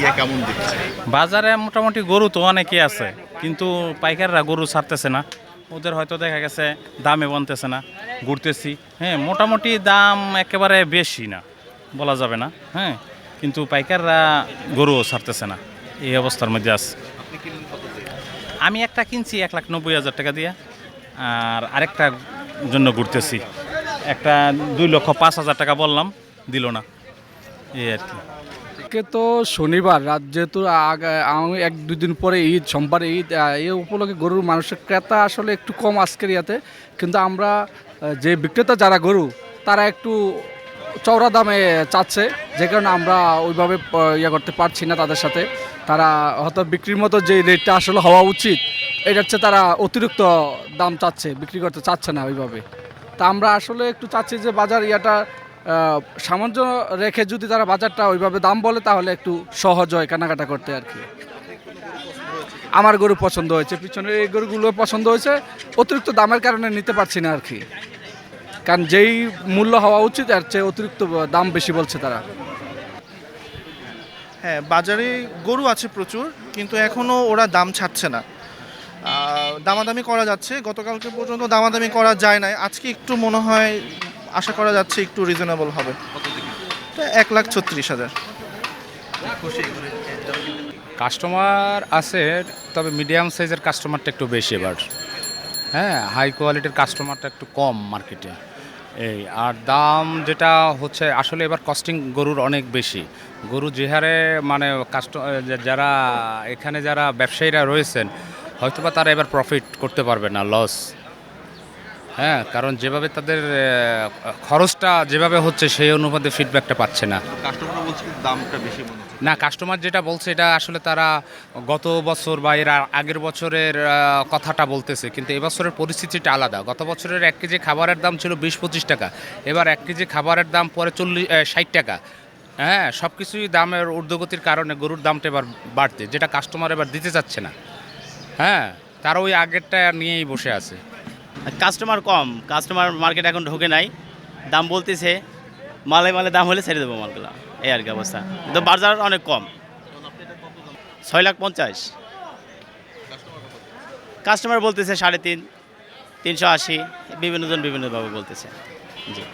ইয়ে কেমন বাজারে মোটামুটি গরু তো অনেকই আছে কিন্তু পাইকাররা গরু ছাড়তেছে না। ওদের হয়তো দেখা গেছে দামে বনতেছে না ঘুরতেছি। হ্যাঁ মোটামুটি দাম একেবারে বেশি না বলা যাবে না। হ্যাঁ কিন্তু পাইকাররা গরুও ছাড়তেছে না এই অবস্থার মধ্যে আছে। আমি একটা কিনছি এক লাখ নব্বই হাজার টাকা দিয়ে আর আরেকটা জন্য ঘুরতেছি। একটা দুই লক্ষ পাঁচ হাজার টাকা বললাম দিল না। এই আর কি। আজকে তো শনিবার, রাত যেহেতু এক দুই দিন পরে ঈদ, সোমবার ঈদ এই উপলক্ষে গরুর মানুষের ক্রেতা আসলে একটু কম আজকের ইয়াতে। কিন্তু আমরা যে বিক্রেতা যারা গরু, তারা একটু চওড়া দামে চাচ্ছে। যে কারণে আমরা ওইভাবে ইয়ে করতে পারছি না তাদের সাথে। তারা হয়তো বিক্রির মতো যে রেটটা আসলে হওয়া উচিত এটা হচ্ছে তারা অতিরিক্ত দাম চাচ্ছে, বিক্রি করতে চাচ্ছে না ওইভাবে। তা আমরা আসলে একটু চাচ্ছি যে বাজার ইয়াটা সামঞ্জস্য রেখে যদি তারা বাজারটা ওইভাবে দাম বলে, তাহলে একটু সহজ হয় কেনাকাটা করতে আর কি। আমার গরু পছন্দ হয়েছে, পিছনের এই গরুগুলো পছন্দ হয়েছে, অতিরিক্ত দামের কারণে নিতে পারছি না আর কি। কারণ যেই মূল্য হওয়া উচিত আর চেয়ে অতিরিক্ত দাম বেশি বলছে তারা। হ্যাঁ বাজারে গরু আছে প্রচুর, কিন্তু এখনও ওরা দাম ছাড়ছে না। দামাদামি করা যাচ্ছে, গতকালকে পর্যন্ত দামাদামি করা যায় নাই। আজকে একটু মনে হয় আশা করা যাচ্ছে একটু রিজনেবল হবে। এক লাখ ছত্রিশ হাজার। কাস্টমার আছে, তবে মিডিয়াম সাইজের কাস্টমারটা একটু বেশি এবার। হ্যাঁ হাই কোয়ালিটির কাস্টমারটা একটু কম মার্কেটে। এই, আর দাম যেটা হচ্ছে, আসলে এবার কস্টিং গরুর অনেক বেশি। গরু যে হারে মানে কাস্ট যারা, এখানে যারা ব্যবসায়ীরা রয়েছেন, হয়তোবা তারা এবার প্রফিট করতে পারবে না লস হ্যাঁ কারণ যেভাবে তাদের খরচটা যেভাবে হচ্ছে সেই অনুপাতে ফিডব্যাকটা পাচ্ছে না। কাস্টমার বলছে দামটা বেশি না কাস্টমার যেটা বলছে এটা আসলে তারা গত বছর বা এর আগের বছরের কথাটা বলতেছে কিন্তু এবছরের পরিস্থিতিটা আলাদা। গত বছরের এক কেজি খাবারের দাম ছিল বিশ পঁচিশ টাকা এবার এক কেজি খাবারের দাম পরে চল্লিশ ষাট টাকা। হ্যাঁ সব কিছুই দামের ঊর্ধ্বগতির কারণে গরুর দামটা এবার বাড়তে যেটা কাস্টমার এবার দিতে চাচ্ছে না। হ্যাঁ তারা ওই আগেরটা নিয়েই বসে আছে। কাস্টমার কম কাস্টমার মার্কেট এখন ঢোকে নাই। দাম বলতেছে, মালে মালে দাম হলে ছেড়ে দেবো মালগুলো। এই আর কি অবস্থা। কিন্তু বাজার অনেক কম। ছয় লাখ পঞ্চাশ। কাস্টমার বলতেছে সাড়ে তিন, তিনশো আশি। বিভিন্নজন বিভিন্নভাবে বলতেছে। জি।